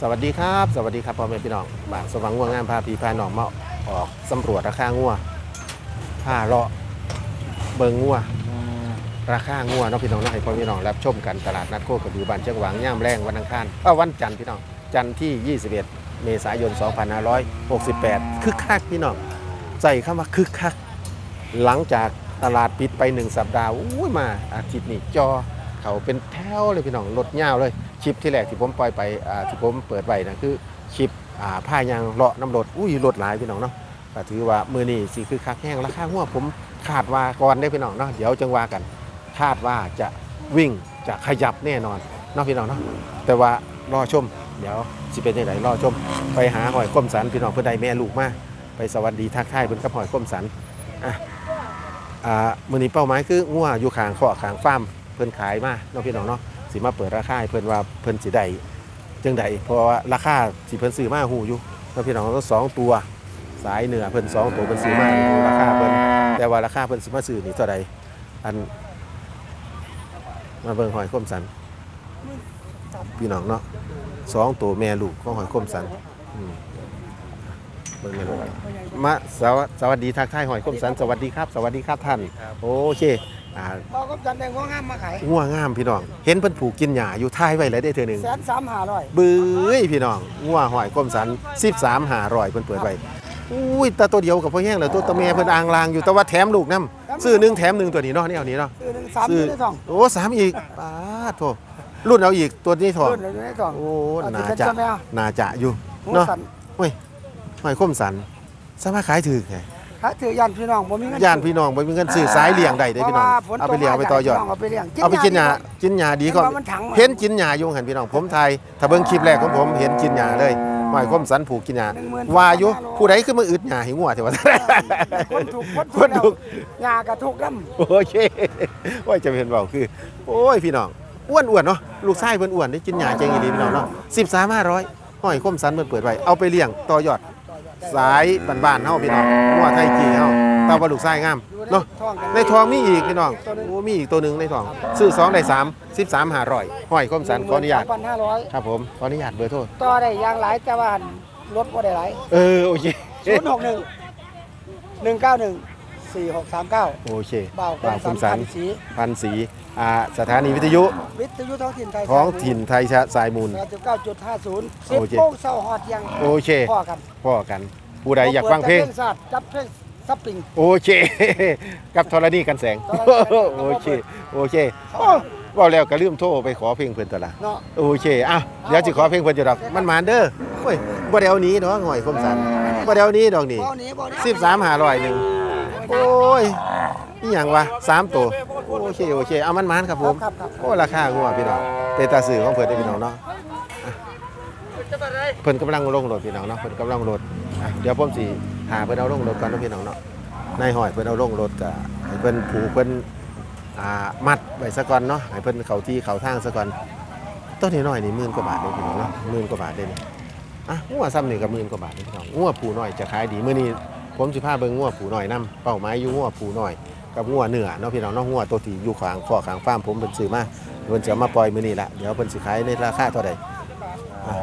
สวัสดีครับ สวัสดีครับพ่อแม่พี่น้องบ้านสว่างง่วงงามพาพี่พาน้องมาออกสำรวจราคางัวพาเลาะเบิงงัวราคางัวเนาะพี่น้องเนาะให้พ่อพี่น้องรับชมกันตลาดนัดโคกระบือบ้านเชียงหวางย่ามแรงวันอังคารเอ้าวันจันทร์พี่น้องจันทร์ที่ 21 เมษายน 2568 คึกคักพี่น้องใส่เข้ามาคึกคัก หลังจากตลาดปิดไปหนึ่งสัปดาห์อุ้ยมาอาทิตย์นี้จอเขาเป็นแถวเลยพี่น้องรถยาวเลย คลิปที่แรกที่ผมปล่อยไปอ่าที่ผมเปิดไว้นะคือคลิปอ่าผ้ายางเลาะน้ำรถอุ้ยรถหลายพี่น้องเนาะก็ถือว่ามือนี้สิคือคักแห้งราคาหัวผมคาดว่าก่อนได้พี่น้องเนาะเดี๋ยวจังว่ากันคาดว่าจะวิ่งจะขยับแน่นอนเนาะพี่น้องเนาะแต่ว่ารอชม เดี๋ยวสิเป็นยังไงรอชม ไปหาหอยก้มสันพี่น้องเพื่อนใดแม่ลูกมาไปสวัสดีทักทายเพิ่อนกับหอยก้มสันอะอ่ามือนี้เป้าหมายคืองัวอยู่ขางข้อขางฟาร์มเพิ่อนขายมาเนาะพี่น้องเนาะ สิมาเปิดราคาให้เพิ่นว่าเพิ่นสิได้จังใดเพราะว่าราคาสิเพิ่นซื้อมาหูอยู่แล้วพี่น้องก็สองตัวสายเหนือเพิ่นสองตัวเพิ่นซื้อมาอยู่ราคาเพิ่นแต่ว่าราคาเพิ่นสิมาซื้อนี่เท่าใดอันมาเบิ่งหอยคมสันพี่น้องเนาะสองตัวแม่ลูกของหอยคมสันอืมเบิ่งแม่ลูกมาสวสวัสดีทักทายหอยคมสันสวัสดีครับ สวัสดีครับท่านโอเค อ่าเราก็จันแดงว่างามมาขายง่วงามพี่น้อง เห็นเพิ่นผูกกินหญ้าอยู่ท้ายไว้แล้วได้เทื่อหนึง แสนสามหาร้อยบื้อพี่น้องง่วหอยก้มสัน13 500เพิ่นเปิดไว้อุ้ยแต่ตัวเดียวกับพ่อแห้งแล้วตัวตะแม่เพิ่นอ่างลางอยู่แต่ว่าแถมลูกนํซื้อหนึงแถมหนึงตัวนี้เนาะนี่เอานี้เนาะคือหนึ่งสามซื้อยู่ในสองโอ้สามอีกปาดโถรุ่นเอาอีกตัวนี้ทองรุ่นอยู่ในสอง โอ้เอาน่าที่เป็นจะเจ้าแมวน่าจะอยู่หมูเนาะสันหอยก้มสันสามารถขายถือแค่ ถ้าถือยันพี่น้องบ่มีเงินย่านพี่น้องบ่มีเงินซื้อสายเลี้ยงได้เด้พี่น้องพระว่ฝนเอาไปเลี้ยงเอาไปต่อยอดเอาไปเลี้ยงเอาไปกินหญ้ากินหญ้าดีก็เห็นว่ามันถังมาเห็นกินหญ้าอยู่หันพี่น้องผมไทยถ้าเบิ่งคลิปแรกของผมเห็นกินหญ้าเลยหอยคมสันผูกกินหญ้าหนึ่งหมื่นว่าอยู่ผู้ใดขึ้นมาอึดหญ้าให้งัวเถอะว่าคนถูกคนคนถูกหญ้ากระทุกน้โอเคโอ้ยจะเป็นเบาคือ โอ้ยพี่น้องอ้วนอ้วนๆเนาะลูกชายเพิ่นอ้วนได้กินหญ้าเจงอีหลีพี่น้องเนาะ13 500หอยคมสันเพิ่นเปิดไว้เอาไปเลี้ยงต่อยอด สายบ้านๆเฮาพี่น้องงัวไทยกี่เฮาแตาว่าลูกชายงามำอยู่เนาะท้องกัในทองมีอีกพี่น้องโอ้มีอีกตัวหนึ่งในทอง ซื้อสองได้สามสิบสามหาร้อยห้อยคมสันขออนุญาตพันห้าร้อยครับผมขออนุญาตเบอร์โทรต่อได้อย่างหลายแต่ว่าลดบ่ได้หลายเออโอเคศูนย์หกหนึ่งหนึ่งเก้าหนึ่งสี่หกสามเก้าโอเคเบาบ่าวคมสันสีพันสี อ่าสถานีวิทยุวิทยุท้องถิ่นไทยท้องถิ่นไทยชะสายมูลแปดสิบเก้าจุดห้าศูนย์สิบโอเคโมงเช้าฮอดเที่ยังโอเคพ่อกันพ่อกันผู้ใดอยากฟังเพลงปิดแต่ศาสตร์จับเพลงซับปิง โอเค กับธรณีกันแสง ธรณีกันแสง โอเค โอเคโอ้ว่าแล้วก็ลืมโทรไปขอเพลงเพิ่นตวละเนาะ โอเคอะเดี๋ยวสิขอเพลงเพิ่นจะดอก มันหมานเด้อโอ้ยบ่ได้เอาหนี้ดอกหอยคมสันบ่ได้เอาหนี้ดอกนี่บ่หนี้บ่หนี้สิบสามหาร้อยหนึ่งโอ้ยนี่อย่างวะสามตัว โอเคโอเคเอามันมันครับผมครับครับ โอ้ราคางัวพี่น้องเป็นตาสื่อของเพิ่นได้อพี่น้องเนาะอะเพิ่นกำลังลงรถพี่น้องเนาะเพิ่นกำลังรถอะเดี๋ยวผมสิหาเพิ่นเอาลงรถก่อนเนาะพี่น้องเนาะนายหอยเพิ่นเอาลงรถก็ให้เพิ่นผูกเพิ่นอ่ามัดไว้ซะก่อนเนาะให้เพิ่นเข้าที่เข้าทางซะก่อนต้นนี้น้อยนี่หมื่นกว่าบาทเลยพี่น้องเนาะหมื่นกว่าบาทเลยนี่อะงัวซ้ำนี่ก็หมื่นกว่าบาทเลยพี่น้องงัวผูน้อยจะขายดีมื้อนี้ผมสิพาเบิ่งงัวผูน้อยนํเป้าหมายอยู่งัวผูน้อย กับงัวเนื้อเนาะพี่น้องเนาะงัวตัวที่อยู่ขวางข้อขางฟาร์มผมเพิ่นซื้อมาเพิ่นจะเอามาปล่อยมื้อนี้ละเดี๋ยวเพิ่นสิขายในราคาเท่าใดอะ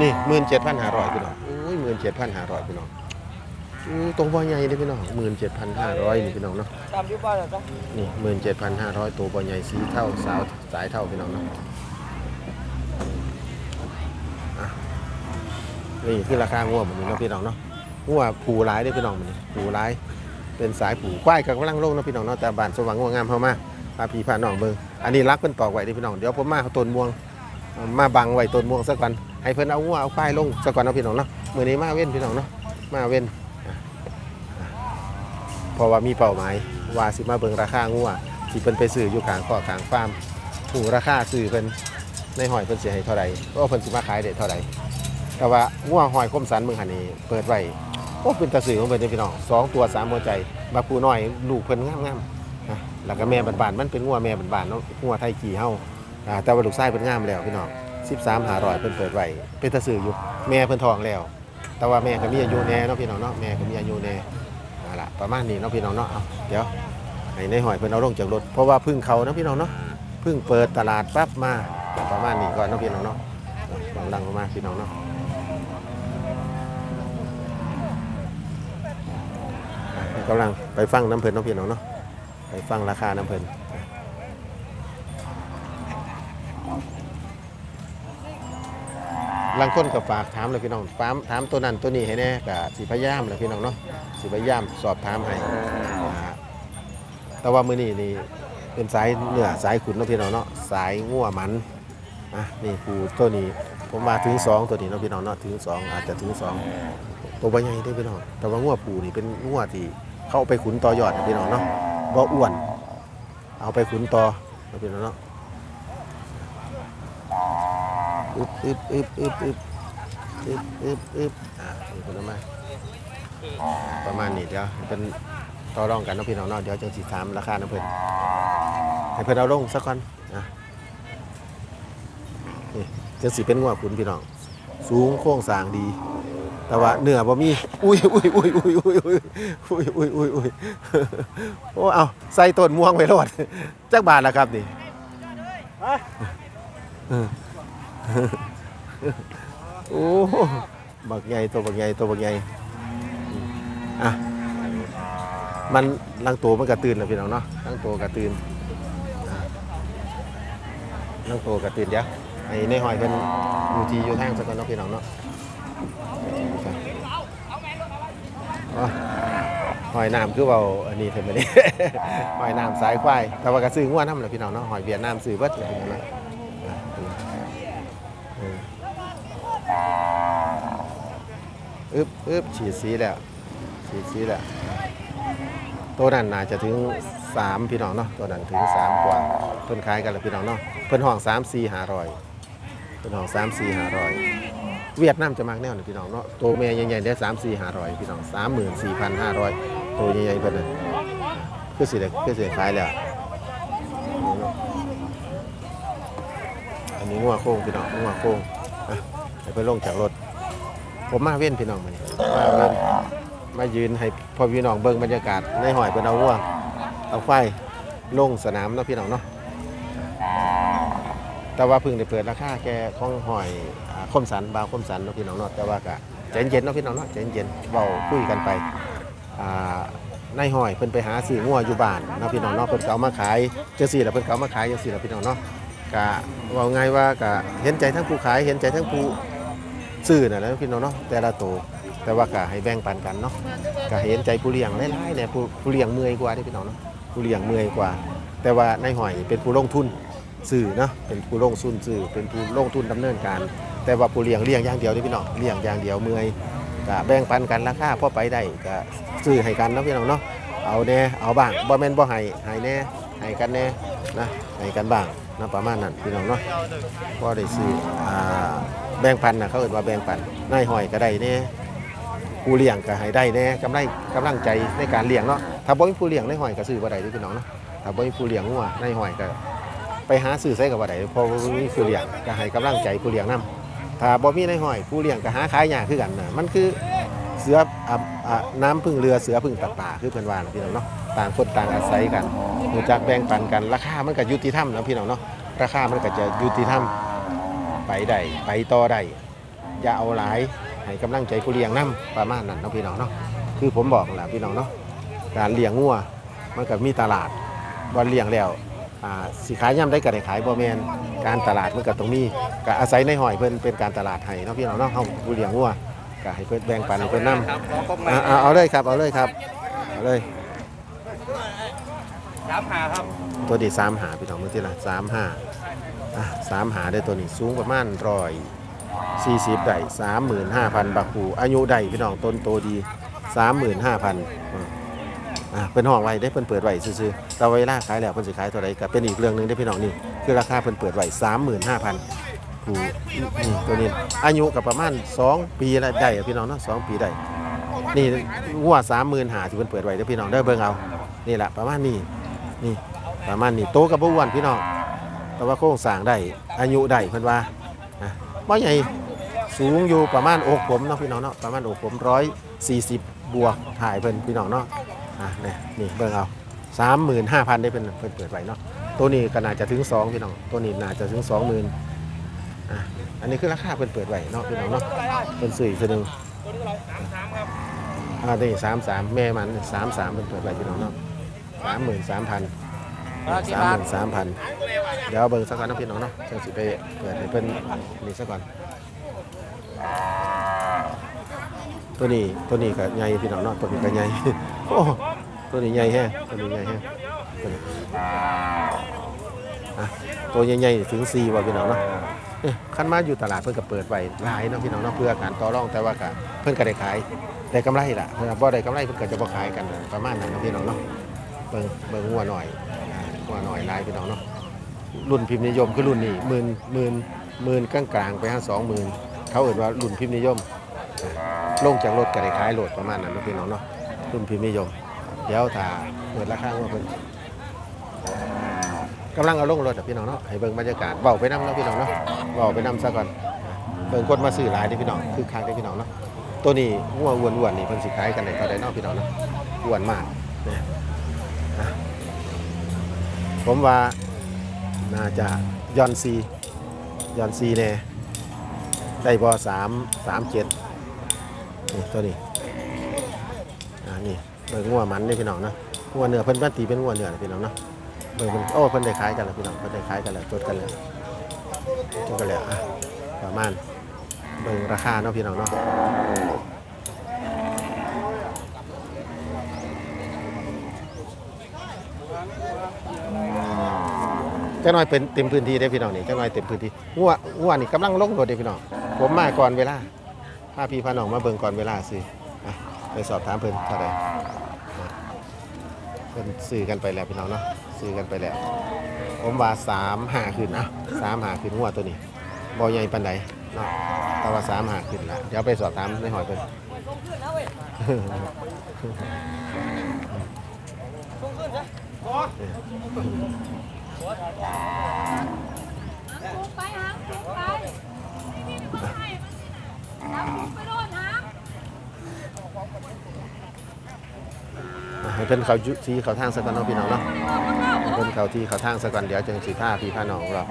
นี่17,500พี่น้องอุ้ย17,500พี่น้องอือตรงบ่ใหญ่เด้พี่น้อง17,500นี่พี่น้องเนาะตามอยู่บ้านแล้วจ้ะนี่หมื่นเจ็ดพันห้าร้อยตัวบอลใหญ่สีเท่าสาวสายเท่าพี่น้องเนาะอะ นี่คือราคางัวเหมือนนี้เนาะพี่น้องเนาะงัวผูร้ายได้พี่น้องมันนี้ผูร้าย เป็นสายผูควายกับกำลังลงเนาะพี่น้องเนาะแต่บ้านสว่างงัวงามเข้ามาพาพี่พาน้องเบิ่งอันนี้รักเป็นตอกไว้ด้พี่น้องเดี๋ยวผมมาเอาต้นม่วงมาบังไว้ต้นม่วงสักก่อนให้เพิ่นเอางัวเอาควายลงสักก่อนเนาะพี่น้องเนาะมื้อนี้มาเว้นพี่น้องเนาะมาเว้นเพราะว่ามีเป้าหมายว่าสิมาเบิ่งราคางัวที่เพิ่นไปซื้ออยู่กลางข้อกลางฟาร์มหูราคาซื้อเพิ่นในหอยเพิ่นสิให้เท่าใดว่าเพิ่นสิมาขายได้เท่าใด แต่ว่างัวหอยคมสันเมืองหันนี่เปิดไว้โอ้เป็นตาซื้อของเพิ่นเด้อพี่น้องสองตัวสามหัวใจบาปูน้อยลูกเพิ่นงามๆนะแล้วก็แม่บ้านๆมันเป็นงัวแม่บ้านๆเนาะงัวไทยกี่เฮาอ่าแต่ว่าลูกชายเพิ่นงามแล้วพี่น้อง13 500เพิ่นเปิดไว้เป็นตาซื้ออยู่แม่เพิ่นท้องแล้ว แต่ว่าแม่ก็มีอายุแน่เนาะพี่น้องเนาะแม่ก็มีอายุแน่นั่นล่ะประมาณนี้เนาะพี่น้องเนาะเอาเดี๋ยวให้ในหอยเพิ่นเอาลงจากรถเพราะว่าพึ่งเขานะพี่น้องเนาะพึ่งเปิดตลาดปั๊บมาประมาณนี้ก่อนเนาะพี่น้องเนาะกำลังมาพี่น้องเนาะ กำลังไปฟังน้ำเพิ่นเนาะพี่น้องเนาะไปฟังราคาน้ำเพิ่นลังคนกับฝากถามเลยพี่น้องถามถามตัวนั้นตัวนี้ให้แน่กับสิพยามเลยพี่น้องเนาะสิพยามสอบถามให้แต่ว่ามือนี้นี่เป็นสายเนื้อสายขุนเนาะพี่น้องเนาะสายงัวหมันอะนี่ปูตัวนี้ผมมาถึงสองตัวนี้เนาะพี่น้องเนาะถึงสองอาจจะถึงสองตัวใบใหญ่ได้พี่น้องแต่ว่างัวปูนี่เป็นงัวที่ เข้าไปขุนต่อยอดพี่น้องเนาะบ่อ้วน เอาไปขุนต่อพี่น้องเนาะอึบอึบอึบอึบอึบอึบอึบอึบอ่านี่เป็นมาประมาณนี้เดี๋ยวเป็นต่อรองกันนะพี่น้องเนาะเดี๋ยวจะสิถามราคานะเพิ่อนให้เพิ่อนเอาลงสักก่อนนะนี่จะสิเป็นงัวขุนพี่น้อง สูงโค้งสางดี แต่ว่าเนื้อบ่มี อุ้ยอุ้ยอุ้ยอุ้ยอุ้ยอุ้ยอุ้ยอุ้ยอุ้ยอุ้ยโอ้เอาใส่ต้นม่วงไปโลดจักบาทละครับนี่เออโอ้บักใหญ่ตัวบักใหญ่ตัวบักใหญ่อืมอะมันลังตัวมันกระตื่นแล้วพี่น้องเนาะลังตัวกระตื่นอะลังตัวกระตื่นเดี๋ยวไอ้ในหอยเป็นอยู่ที่อยู่ทางสักคนเนาะพี่น้องเนาะอ๋อ หอยน้ำคือเบาอันนี้เท่านี้หอยน้ำสายควายแต่ว่ากระซื้อง่วนน้ำเลยพี่น้องเนาะหอยเวียดนามซื้อเบิดเลยพี่น้องเนะอึบอึบฉีดสีแล้วฉีดสีแล้วตัวนั้นน่าจะถึงสามพี่น้องเนาะตัวนั้นถึงสามกว่าเพิ่นขายกันแล้วพี่น้องเนาะเพิ่นห้องสามสี่หารอยเพิ่นห้องสามสี่หารอย เวียดนามจะมากแนวนี่พี่น้องเนาะตัวแม่ใหญ่ๆได้สามสี่ห้าร้อยพี่น้องสามหมื่นสี่พันห้าร้อยตัวใหญ่ๆเพิ่นน่ะคือสิได้คือสิได้ขายแล้วอันนี้งัวโค้งพี่น้องงัวโค้งอะให้เพิ่นลงจากรถ ผมมาเว้นพี่น้องมานี่มาเว้นมายืนให้พ่อพี่น้องเบิ่งบรรยากาศในหอยเพิ่นเอางัวเอาไฟลงสนามเนาะพี่น้องเนาะแต่ว่าเพิ่งได้เปิดราคาแกของหอย คมสันบาวคมสันเนาะพี่น้องเนาะแต่ว่าก็ใจเย็นเนาะพี่น้องเนาะใจเย็นเว้าคุยกันไปอ่าในหอยเพิ่นไปหาซื้องัวอยู่บ้านเนาะพี่น้องเนาะเพิ่นก็เอามาขายจังซี่ล่ะเพิ่นก็เอามาขายจังซี่ล่ะพี่น้องเนาะก็เว้าง่ายว่าก็เห็นใจทั้งผู้ขายเห็นใจทั้งผู้ซื้อนั่นะพี่น้องเนาะแต่ละตัวแต่ว่าก็ให้แบ่งปันกันเนาะก็เห็นใจผู้เลี้ยงหลายๆเนี่ยผู้ผู้เลี้ยงเมื่อยกว่าเด้พี่น้องเนาะผู้เลี้ยงเมื่อยกว่า แต่ว่าในหอยเป็นผู้ลงทุนสื่อเนาะเป็นผู้ลงทุนสื่อเป็นผู้ลงทุนดำเนินการ แต่ว่าผู้เลี้ยงเลี้ยงอย่างเดียวนี่พี่น้องเลี้ยงอย่างเดียวเมื่อยก็แบ่งปันกันราคาพอไปได้ก็ซื้อให้กันนะพี่น้องเนาะเอาแน่เอาบ้างบ่แม่นบ่ให้ให้แน่ให้กันแน่นะให้กันบ้างนะประมาณนั้นพี่น้องเนาะก็ได้ซื้ออ่าแบ่งปันนะเขาเอิ้นว่าแบ่งปันนายหอยก็ได้แน่ผู้เลี้ยงก็ให้ได้แน่กำไรกำลังใจในการเลี้ยงเนาะถ้าบ่มีผู้เลี้ยงนายหอยก็ซื้อบ่ได้พี่น้องเนาะถ้าบ่มีผู้เลี้ยงงัวนายหอยก็ไปหาซื้อใส่กับว่าใดเพอมีผู้เลี้ยงก็ให้กำลังใจผู้เลี้ยงนํ ถ้าบ่มีในห้อยผู้เลี้ยงก็หาขายยากคือกันนะมันคือเสืออะอะน้ำพึ่งเรือเสือพึ่งตัดป่าคือเพิ่นว่านะพี่น้องเนาะต่างคนต่างอาศัยกันรู้จักแบ่งปันกันราคามันก็ยุติธรรมนะพี่น้องเนาะราคามันก็จะยุติธรรมไปได้ไปต่อได้อย่าเอาหลายให้กำลังใจผู้เลี้ยงนํประมาณนั้นเนาะพี่น้องเนาะคือผมบอกแหละพี่น้องเนาะการเลี้ยงงัวมันก็มีตลาดบ่เลี้ยงแล้ว อ่าสิขายย่ำได้ก็ได้ขายบ่แมนการตลาดมันก็ตรงนี้ก็อาศัยในหอยเพิ่นเป็นการตลาดให้เนาะพี่น้องเนาะเฮาผู้เลี้ยงวัวก็ให้เพิ่นแบ่งปันให้เพิ่นนำครับขอคอมเมนอ่าต์อ่าเอาเลยครับเอาเลยครับเอาเลยสามหาครับตัวนี้3หาพี่น้องมื้อที่ละ3 5อะ3หาได้ตัวนี้สูงประมาณ140ได้35,000บาทผูอายุได้พี่น้องต้นโตดี35,000อืม อะเพิ่นห้องไว้ได้เพิ่นเปิดไว้ซื่อๆแต่เวลาขายแล้วเพิ่นสิขายเท่าใดก็เป็นอีกเรื่องหนึงได้อพี่น้องนี่คือราคาเพิ่นเปิดไว้35,000ผูนี่ตัวนี้อายุกับประมาณ 2 ปีละได้อะพี่น้องเนาะสองปีได้ นี่งัวสามหมื่นหาที่เพิ่นเปิดไว้เด้อพี่น้องได้อเบิ่งเอา นี่แหละประมาณนี้นี่ประมาณนี้โตกับบ่อ้วนพี่น้องแต่ว่าโครงสร้างได้อายุได้เพิ่นว่านะบ่ใหญ่สูงอยู่ประมาณอกผมเนาะพี่น้องเนาะประมาณอกผม140บวกถ่ายเพิ่นพี่น้องเนาะ อะนี่นี่เบิ่งเอาสามหมื่นห้าพันได้เป็นเพิ่นเปิดไว้เนาะตัวนี้ก็น่าจะถึงสองพี่น้องตัวนี้น่าจะถึงสองหมื่นอะอันนี้คือราคาเพิ่นเปิดไว้เนาะพี่น้องเนาะเพิ่นซื้ออีกทีหนึงอ่าตัวนี้สามสามแม่มันสามสามเพิ่นเปิดไว้พี่น้องเนาะสามหมื่นสามพันสามหมื่นสามพันเดี๋ยวเอาเบิ่งสักก่อนนะพี่น้องเนาะจังสิไปเปิดให้เพิ่นนี่สักก่อนตัวนี้ตัวนี้ก็ใหญ่พี่น้องเนาะตัวนี้ก็ใหญ่ อ้ตัวนี้ใหญ่แฮะตัวนี้ใหญ่แฮะตัวนี้อะตัวใหญ่ๆถึง4ว่าพี่น้องเนาะขันมาอยู่ตลาดเพิ่อนก็เปิดไว้หลายเนาะพี่น้องเนาะเพื่อการต่อรองแต่ว่าก็เพิ่อนก็ได้ขายได้กำไรล่ะเพิ่นบ่ได้กำไรเพิ่อนก็จะบ่ขายกันประมาณนั้นนะพี่น้องเนาะเบิ่งเบิ่งงัวหน่อยอ่างัวหน่อยลายพี่น้องเนาะรุ่นพิมพ์นิยมคือรุ่นนี้หมื่นหมื่นหมื่นกลางๆไปห้า20,000เขาเอ่นว่ารุ่นพิมพ์นิยมลงจากรถก็ได้ขายโหลดประมาณนั้นนะพี่น้องเนาะ รุ่นพิมพ์นิยม เดี๋ยวถ้าเปิดราคาว่าเพิ่นกำลังเอาลงรถอะพี่น้องเนาะให้เบิ่งบรรยากาศเบาไปนำเนาะพี่น้องเนาะเบาไปนำซะก่อนเบิ่งคนมาซื้อหลายเด้อพี่น้องคือค้างเด้อพี่น้องเนาะตัวนี้งัวอ้วนๆนี่เพิ่นสิขายกันได้เท่าใดเนาะพี่น้องเนาะอ้วนมากเนี่ยอะผมว่าน่าจะย้อนซีย้อนซีแน่ได้บ่สามสามเจ็ดนี่ตัวนี้ นี่เบิ่งงัวมันนี่พี่น้องนะงัวเนื้อเพิ่นบ้านตีเป็นงัวเนื้อนะพี่น้องนะเบิ่งเพิ่นโอ้เพิ่นได้ขายกันแล้วพี่น้องเพิ่นได้ขายกันแล้วจดกันแล้วจดกันแล้วอะประมาณเบิ่งราคาเนาะพี่น้องเนาะจังน้อยเป็นเต็มพื้นที่ได้พี่น้องนี่จังน้อยเต็มพื้นที่งัวงัวนี่กำลังลงรถเด้พี่น้องผมมาก่อนเวลาพาพี่พาน้องมาเบิ่งก่อนเวลาสิ ไปสอบถามเพิ่นเท่าไหร่เพิ่นซื้อกันไปแล้วพี่น้องเนาะซื้อกันไปแล้ว ผมว่าสามหาขึ้นนะสามหาขึ้นงวดตัวนี้บ่ใหญ่ปานใดเนาะแต่ว่าสามหาขึ้นละเดี๋ยวไปสอบถามในหอยเพิ่นถูกไปหางถูกไปไม่มีคนให้หางถูกไปโดน ให้เพิ่นเขาที่เขาทางสักก่อนเนาะพี่น้องเนาะให้เพิ่นเขาที่เขาทางสักก่อนเดี๋ยวจังสิพาพี่พาน้องเรา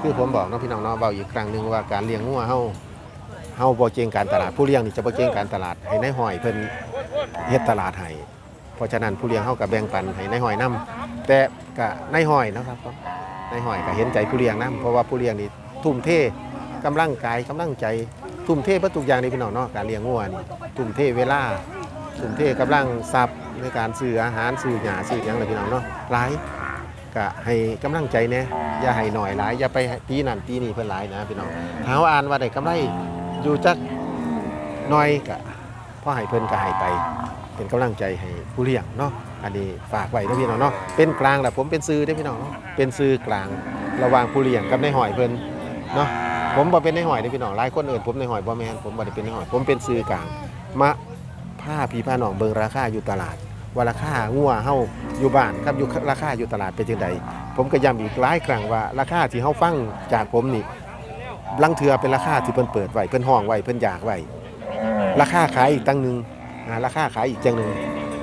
คือผมบอกเนาะพี่น้องเนาะเบาอีกครั้งหนึงว่าการเลี้ยงงัวเฮาเฮาบ่เก่งการตลาด ผู้เลี้ยงนี่จะบ่เก่งการตลาดให้ในายห้อยเพิ่นเฮ็ดตลาดให้เพราะฉะนั้นผู้เลี้ยงเฮาก็แบ่งปันให้ในายห้อยนํแต่ก็ในายห้อยนะครับในายห้อยก็เห็นใจผู้เลี้ยงนํเพราะว่าผู้เลี้ยงนี่ทุ่มเทกำลังกายกำลังใจ ทุ่มเทเพื่อทุกอย่างนี่พี่น้องเนาะการเลี้ยงงัวนี่ทุ่มเทเวลาทุ่มเทกำลังทรัพย์ในการซื้ออาหารซื้อหญ้าซื้อหยังเลยพี่น้องเนาะหลายก็ให้กำลังใจแน่อย่าให้หน่อยหลายอย่าไปปีนั่นปีนี้เพิ่นหลายนะพี่น้องถ้าว่าอ่านว่าได้กำไรอยู่จักหน่อยก็พอให้เพิ่นก็ให้ไป เป็นกำลังใจให้ผู้เลี้ยงเนาะอันนี้ฝากไว้นะพี่น้องเนาะเป็นกลางแหละผมเป็นซื้อได้พี่น้องเนาะเป็นซื้อกลางระหว่างผู้เลี้ยงกับในหอยเพิ่นเนาะ ผมบ่เป็นในหอยเด้อพี่น้องหลายคนเอิ้นผมในหอยบ่แม่นผมบ่ได้เป็นในหอย ผมเป็นซื้อกลางมาผ้าพี่ผ้าหนองเบิงราคาอยู่ตลาด ว่าราคางัวเฮาอยู่บ้านครับอยู่ราคาอยู่ตลาดเป็นจังไดผมก็ย้ำอีกหลายครั้งว่าราคาที่เฮาฟังจากผมนี่ลังเทือเป็นราคาที่เพิ่นเปิดไว้เพิ่นห้องไว้เพิ่นอยากไว้ราคาขายอีกตั้งหนึงอ่าราคาขายอีกจังหนึง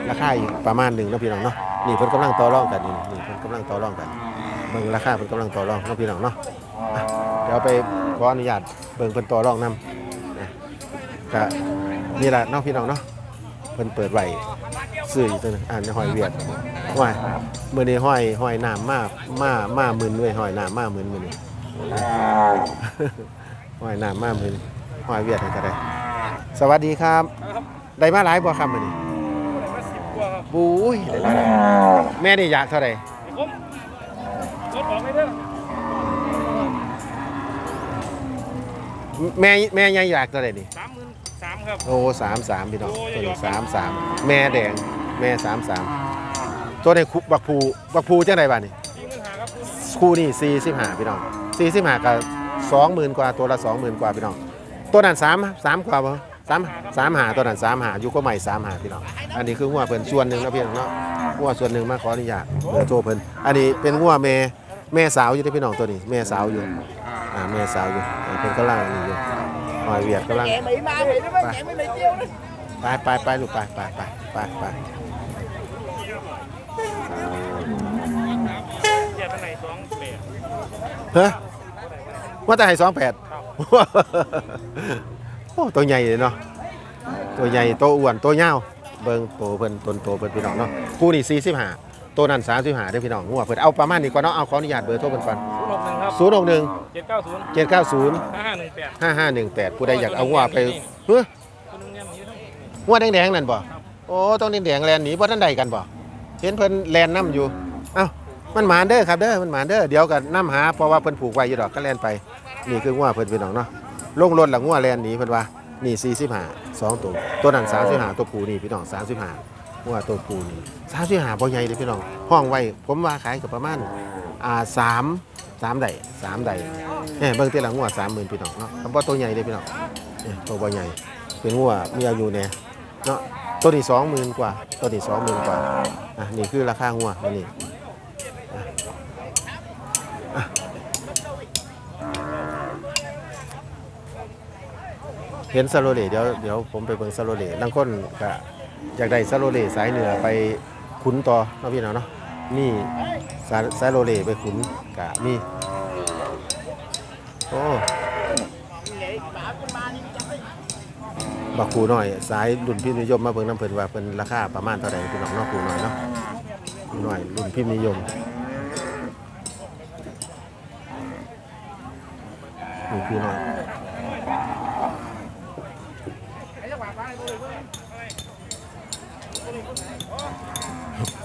ราคาอีกประมาณหนึงเนาะพี่น้องเนาะนี่เพิ่นกำลังต่อรองกันนี่นี่เพิ่นกำลังต่อรองกันเบิ่งราคาเพิ่นกำลังต่อรองเนาะพี่น้องเนาะอะเดี๋ยวไป ขออนุญาตเบิ่งเพิ่นต่อรองนํก็นี่แหละเนาะพี่น้องเนาะเพิ่นเปิดไว้ซื้ออยู่ตัวนึงอ่านหอยเวียดห้อยมื้อนี้ห้อยห้อยน้ำมามามาหมื่นด้วยห้อยน้ำมาหมื่นมื้อนี้ห้อยน้ำมาหมื่นห้อยเวียดให้เท่าใดสวัสดีครับ ได้มาหลายบ่ครับมื้อนี้บู้ยได้มาหลายแม่นี่อยากเท่าใดผมรถออกไม่ได้ แม่แม่ใหญ่อยากเท่าใดนี่สามหมื่นสามครับ โอ้สามสามพี่น้องตัวนี้สามสามแม่แดงแม่สามสามตัวนี้คุบักภูบักภูจังไดบ้านี่สี่หมื่นห้าครับคู่นี่สี่สิบห้าพี่น้องสี่สิบห้ากับสองหมื่นกว่าตัวละสองหมื่นกว่าพี่น้องตัวนั้นสามสามกว่าบ่สามสามหาตัวนั้นสามหาอยู่ก็ใหม่สามหาพี่น้องอันนี้คืองัวเพิ่นส่วนหนึ่งนะพี่น้องเนาะงัวส่วนหนึ่งมาขออนุญาตเบอร์โทรเพิ่นอันนี้เป็นงัวแม่แม่สาวอยู่ที่พี่น้องตัวนี้ แม่สาวอยู่ เมสาอยู่เพิ่นกำลังนอยู่หอยเวียดกำลัง nhẹ mị ไปไปไปลูกไปไปไปไปไปเจ็ดในสองเปรเฮ้ยว่าแต่ให้สองแปดโอ้ตัวใหญ่เลยเนาะตัวใหญ่ตัวอ้วนตัวยาเบิ้งโตเพิ่นตนโตเพิ่นพี่น้องเนาะกูนี่สี่สิบห้าตัวนั้นสามสิบห้าเด้อพี่น้องงัวเพิ่นเอาประมาณนี้ก่อนเนาะเอาขออนุญาตเบอร์โทรเพิ่นก่อน ครับศูนย์หกหนึ่งเจ็ดเก้าศูนย์เจ็ดเก้าศูนย์ห้าห้าหนึ่งแปดห้าห้าหนึ่งแปดผู้ใดอยากเอางัวไปเฮ้ยคุณลุงเนี่ยมีทั้งงัวแดงๆนั่นบ่โอ้ต้องแดงๆแลนหนีบ่ทันใดกันบ่เห็นเพิ่นแลนน้ำอยู่เอ้ามันหมานเด้อครับเด้อมันหมานเด้อเดี๋ยวก็น้ำหาเพราะว่าเพิ่นผูกไว้อยู่ดอกก็แลนไปนี่คืองัวเพิ่นพี่น้องเนาะลงรถแล้วงัวแลนหนีเพิ่นว่านี่45สองตัวตัวนั้น35ตัวผู้นี่พี่น้อง35งัวตัวผู้นี่35บ่ใหญ่เด้อพี่น้องห้องไว้ผมว่าขายก็ประมาณ อ่า3 3ได้3ได้เอ้เบิ่งแต่ละงัว30,000พี่น้องเนาะคำว่าตัวใหญ่เด้อพี่น้องเนี่ยตัวบ่ใหญ่เป็นงัวมีอายุเนี่ยเนาะตัวนี้สองหมื่นกว่าตัวนี้สองหมื่นกว่าอะนี่คือราคางัวนี่เห็นซาโรเลเดี๋ยวเดี๋ยวผมไปเบิ่งซาโรเลลังคนก็อยากได้ซาโรเลสายเหนือไปขุนต่อเนาะพี่น้องเนาะ นี่ซาซาโรเลไปขุนกะมี โอ้บักคูหน่อย สายรุ่นพิมพ์นิยมมาเบิ่งน้ำเพิ่นว่าเพิ่นราคาประมาณเท่าไหร่พี่น้องเนาะคูหน่อยเนาะคูหน่อยรุ่นพิมพ์นิยมคูหน่อย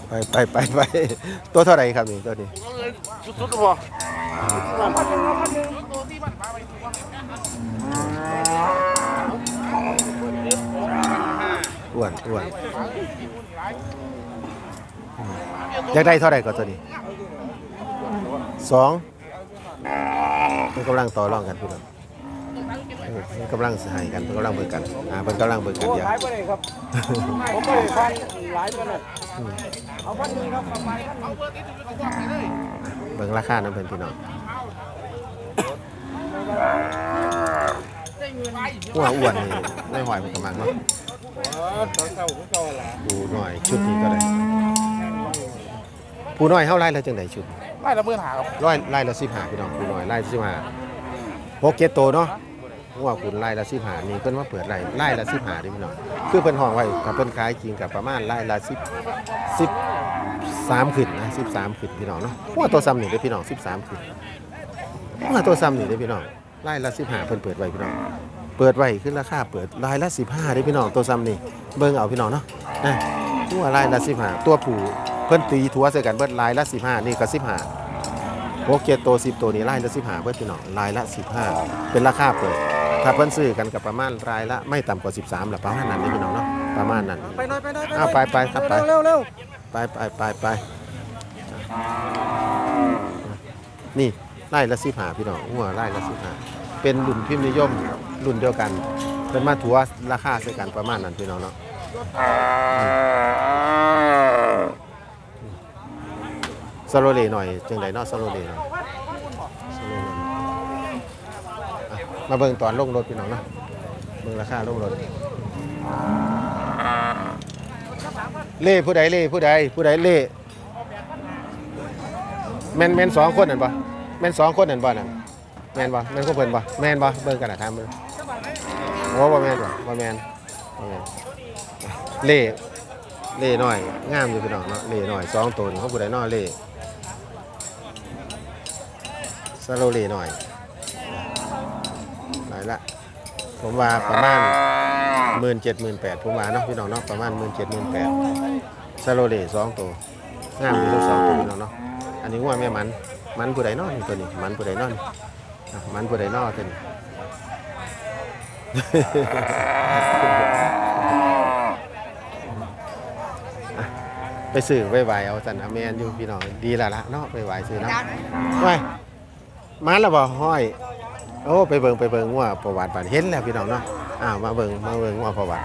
ไปไปไปไปตัวเท่าไหร่ครับนี่ตัวนี้สุดๆก็พออ้วนอ้วนอืมอยากได้เท่าไหร่ก็ตัวนี้สองมันกำลังต่อรองกันพี่น้องเออมันกำลังสหายกันมันกำลังเบิกกันอ่ามันกำลังเบิกกันโอ้เดียวขายไปเลยครับผมไม่ได้ฟัน หลายตัวเลยเอาพันหนึ่งครับประมาณพันหนึ่งเบิ่งราคาน้ำเพิ่นพี่น้องหัวอ้วนนี่ไม่หอยมันกำลังเนาะดูหน่อยชุดนี้ก็ได้ผู้น้อยเท่าไรแล้วจังไดชุดไล่ละหมื่นหาครับร้อยไล่ละสิบห้าพี่น้องผู้น้อยไล่สิบห้าหกเจ็ดโตวเนาะ หัวคุณไล่ละสิบห้านี่เพิ่นมาเปิดไล่ไล่ละสิบห้าดิพี่น้องคือเพิ่นห้องไว้กับเพิ่นขายจริงกับประมาณไล่ละสิบสิบสามขึ้นนะสิบสามขึ้นพี่น้องเนาะหัวตัวซ้ำนี่เด้อพี่น้องสิบสามขึ้นหัวตัวซ้ำนี่เด้อพี่น้องไล่ละสิบห้าเพิ่นเปิดไว้พี่น้องเปิดไว้คือราคาเปิดรายละสิบห้าเด้พี่น้องตัวซ้ำนี่เบิ่งเอาพี่น้องเนาะนะหัวรายละสิบห้าตัวผู้เพิ่นตีทัวใส่กันเบิดรายละสิบห้านี่ก็สิบห้าโอเคตัวสิบตัวนี้รายละสิบห้าเพื่อนพี่น้องรายละสิบห้าเป็นราคาเปิด ถ้าเพิ่นซื้อกันกับประมาณรายละไม่ต่ำกว่าสิบสามหรือประมาณนั้นนี่พี่น้องเนาะประมาณนั้น ไปหน่อยไปหน่อยเอาไปไปครับไป เร็วเร็วไปไปไปไปนี่ไล่ละสิบห้าพี่น้องหัวไล่ละสิบห้าเป็นรุ่นพิมพ์นิยมรุ่นเดียวกัน เป็นมาถัวราคาใส่กันประมาณนั้นพี่น้องเนาะสโลเลหน่อยจังไดเนาะสโลเลหน่อย มาเบิ่งตอนลงรถพี่น้องเนาะเบิ่งราคาลงรถเล่ผู้ใดเล่ผู้ใดผู้ใดเล่แมนแมนสองคนนั่นปะแมนสองคนนั่นปะนั่นแมนปะแมนคนเพิ่นปะแมนปะเบิ่งกันนะถามมึงโอ้บ่แมนปะบ่แมนบ่แมนเล่เล่น้อยงามอยู่พี่น้องเนาะเล่น้อยสองตัวนี่เขาผู้ใดน้อยเล่สโลเล่น้อย ลายละผมว่าประมาณหมื่นเจ็ดหมื่นแปดผมว่าเนาะพี่น้องเนาะประมาณหมื่นเจ็ดหมื่นแปดซาโรเล่สองตัวงามอยู่ทั้งสองตัวพี่น้องเนาะอันนี้ว่าแม่มันมันผู้ใดเนอนี่ตัวนี้มันผู้ใดเนอนี่อะมันผู้ใดเนอตัวนี้อะไปซื้อไปไหวเอาสันอเมนอยู่พี่น้องดีและละเนาะไปไหวซื้อเนาะไว้มาแล้วบ่ห้อย โอ้ไปเบิ่งไปเบิ่งว่าประวัติบัดเห็นแล้วพี่น้องเนาะอ้าวมาเบิ่งมาเบิ่งว่าประวัติ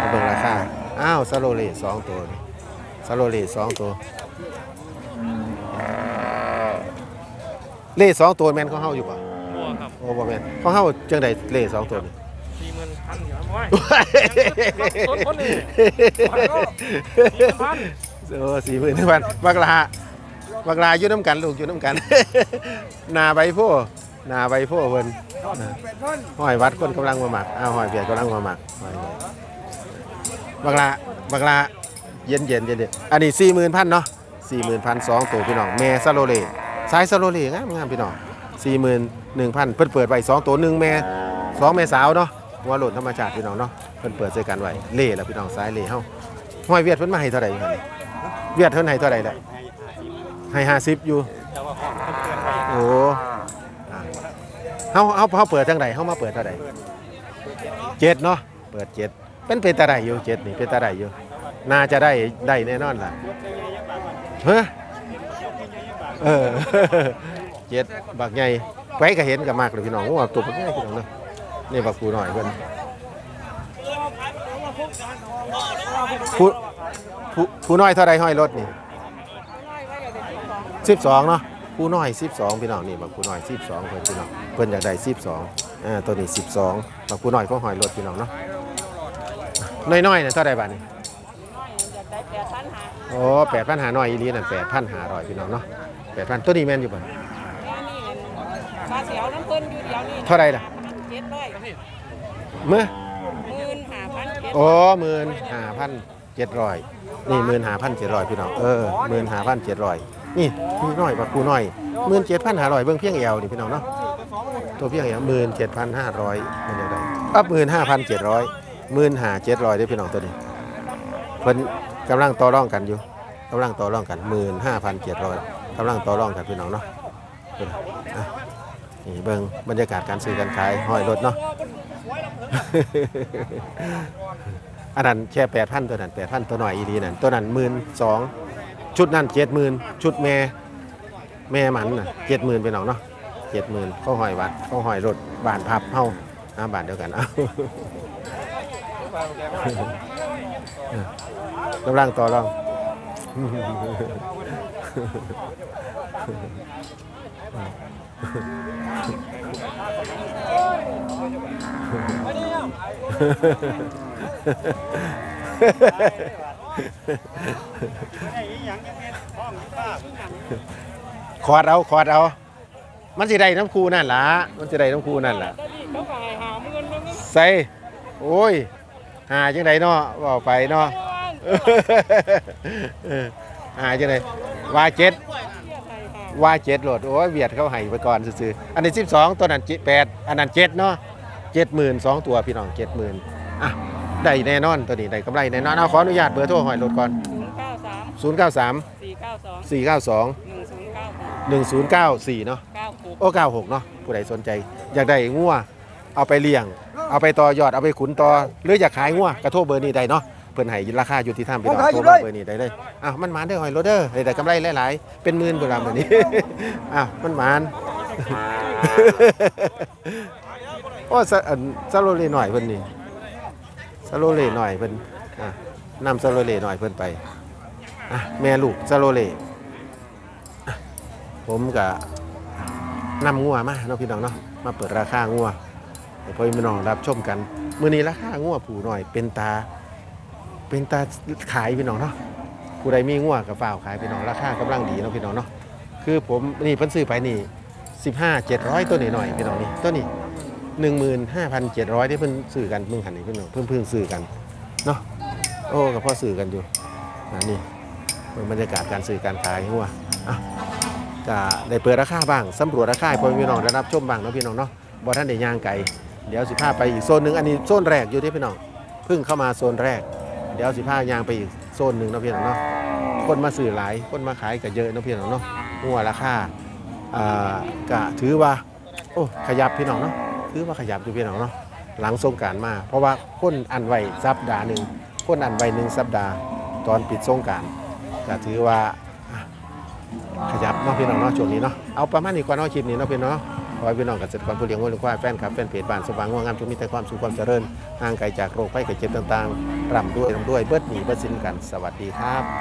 มาเบิ่งราคาอ้าวซาโลเลสองตัวนี่ซาโลเลสองตัวเล่สองตัวแม่นเขาเฮาอยู่ป่ะบัวครับโอ้บ่แม่นเขาเฮาจังไดเล่สองตัวนี่สี่หมื่นพันครับว้ายต้นคนนี่พันโอ้สี่หมื่นพันบักละบักลาอยู่น้ำกันลูกอยู่น้ำกันหนาใบโพห นาใบโพเพิ่นเป็นคนห้อยวัดคนกำลังมาหมักอ้าวห้อยเบียดกำลังมาหมักห้อยไว้บักลาบักลาเย็นเย็นเย็นเย็นอันนี้สี่หมื่นพันเนาะสี่หมื่นพันสองตัวพี่น้องแม่ซาโลเลสายซาโลเลงามงามพี่น้องสี่หมื่นหนึ่งพันเพิ่นเปิดไว้สองตัวหนึ่งแม่สองแม่สาวเนาะหัวโหลดธรรมชาติพี่น้องเนาะเพิ่นเปิดใส่กันไว้เล่แล้วพี่น้องสายเล่เฮาห้อยเวียดเพิ่นมาให้เท่าไหร่อยู่หั่นนี่เวียดเพิ่นให้เท่าไหร่ละให้ห้าสิบอยู่โอ้อะเฮาเฮาเฮาเปิดทางใดเฮามาเปิดเท่าใดเจ็ดเนาะเปิดเจ็ดเป็นเป็นตาไดอยู่เจ็ดนี่เป็นตาไดอยู่น่าจะได้ได้แน่นอนล่ะเฮ้เออเจ็ดบักใหญ่ไว้ก็เห็นกับมากเลยพี่น้องว่าตัวบักใหญ่พี่น้องเนาะนี่บักกูหน่อยเพิ่นผู้ผู้น้อยเท่าใดห้อยรถนี่สิบสองเนาะ ผู้น้อยสิบสองพี่น้องนี่บางผู้น้อยสิบสองเพิ่นพี่น้องเพิ่นอยากได้สิบสองอ่าตัวนี้สิบสองบางผู้น้อยก็หอยรถพี่น้องเนาะน้อยๆเนี่ยเท่าไรบาทนี่โอ้แปดพันหาน้อยอีหลีนั่นแปดพันหาร้อยพี่น้องเนาะแปดพันตัวนี้แม่นอยู่บ่ปลาเสียวน้ำเพิ่นอยู่เดียวนี่เท่าไรล่ะเจ็ดร้อยเมื่อหมื่นห้าพันเจ็ดโอ้หมื่นห้าพันเจ็ดร้อยนี่หมื่นห้าพันเจ็ดร้อยพี่น้องเออหมื่นห้าพันเจ็ดร้อย นี่ผู้น้อยบางผู้น้อยหมื่นเจ็ดพันห้าร้อยเบิ่งเพียงเอวนี่พี่น้องเนาะตัวเพียงเอย่างหมื่นเจ็ดพันห้าร้อยมันยังไงอัพหมื่นห้าพันเจ็ดร้อยหมื่นห้าเจ็ดร้อยได้พี่น้องตัวนี้เพิ่นกำลังต่อรองกันอยู่กำลังต่อรองกันหมื่นห้าพันเจ็ดร้อยกำลังต่อรองกันพี่น้องเนาะนี่เบิ่งบรรยากาศการซื้อการขายห้อยรถเนาะอันนั้นแค่แปดพันตัวนั้นแปดพันตัวหน่อยอีดีนั่นตัวนั้นหมื่นสอง ชุดนั้นเจ็ดหมื่นชุดแม่แม่มันน่ะเจ็ดหมื่นพี่น้องเนาะเจ็ดหมื่นเขาหอยวัดเขาหอยรถบานพับเฮาอ่าบานเดียวกันเอากำลังต่อรอง ขอดเอาขอดเอา มันสิได้น้ำคูนั่นล่ะ มันสิได้น้ำคูนั่นล่ะเขาขายหาหมื่นนึงใส่โอ้ย หาจังไดเนาะว่าไปเนาะหาจังไดว่าเจ็ดว่าเจ็ดโหลดโอ้ยเวียดเขาให้ไปก่อนซื่อๆอันนี้สิบสองตัวนั้นแปดอันนั้นเจ็ดเนาะเจ็ดหมื่นสองตัวพี่น้องเจ็ดหมื่นอะ ได้แน่นอนตัวนี้ได้กำไรแน่นอนเอาขออนุญาตเบอร์โทรหอยรถก่อนศูนย์เก้าสาม093สี่เก้าสอง492หนึ่งศูนย์เก้าหก1094เนาะเก้าหกโอ้96เนาะผู้ใดสนใจ อยากได้งัวเอาไปเลี้ยง เอาไปต่อยอดเอาไปขุนต่อหรืออยากขายงัวกระโทรเบอร์นี้ได้เนาะเพิ่นให้ราคาอยู่ที่ท่ามพี่น้องโทรมาเบอร์นี้ได้เลยอ้าวมันหมานได้อหอยโรเดอร์ได้แต่กำไรหลายๆเป็นหมื่นบุรามแบบนี้ อ้าวมันหมาน โอ้สะอันซาโลเลหน่อยเพิ่นนี่ ซาโลเลหน่อยเพิ่นอะนำซาโลเลหน่อยเพิ่นไปแม่ลูกซาโลเล่ผมก็นำงัวมาเนาะพี่น้องเนาะมาเปิดราคางัวให้พ่อพี่น้องรับชมกันมื้อนี้ราคางัวผูหน่อยเป็นตา เป็นตาขายพี่น้องเนาะผู้ใดมีงัวกับฝ้าวขายพี่น้องราคากำลังดีเนาะพี่น้องเนาะคือผมนี่เพิ่นซื้อไปนี่15 700ตัวนี้หน่อยพี่น้องนี่ตัวนี้ 15,700ที่เพิ่นซื้อกันเพิ่งหันนี่เพิ่นเพิ่งเพิ่งซื้อกันเนาะโอ้กับพ่อซื้อกันอยู่นะนี่เป็นบรรยากาศการซื้อการขายหัวอะก็ได้เปิดราคาบ้างสำรวจราคาให้พ่อพี่น้องได้รับชมบ้างเนาะพี่น้องเนาะบ่ท่านได้ย่างไก่เดี๋ยวสิพาไปอีกโซนหนึ่งอันนี้โซนแรกอยู่ที่พี่น้องเพิ่งเข้ามาโซนแรก เดี๋ยวสิพายางไปอีกโซนหนึ่งเนาะพี่น้องเนาะคนมาซื้อหลายคนมาขายก็เยอะเนาะพี่น้องเนาะหัวราคาอ่าก็ถือว่าโอ้ขยับพี่น้องเนาะือว่าขยับอยู่พี่น้องเนาะหลังสงการมา เพราะว่าคนอันไว้สัปดาห์หนึ่งคนอันไว้หนึ่งสัปดาห์ตอนปิดสงการก็ถือว่าขยับเนาะพี่น้องเนาะช่วงนี้เนาะเอาประมาณนี้ก่อนเนาะคลิปนี้เนาะพี่น้องเนาะขอให้พี่น้องเกษตรกรผู้เลี้ยงวัวเลี้ยงควายแฟนคลับแฟนเพจบ้านสว่างง่วงงามจงมีแต่ความสุขความเจริญห่างไกลจากโรคภัยไข้เจ็บต่างๆร่ำด้วยร่ำด้วยเบิดหนีเบิดสินกันสวัสดีครับ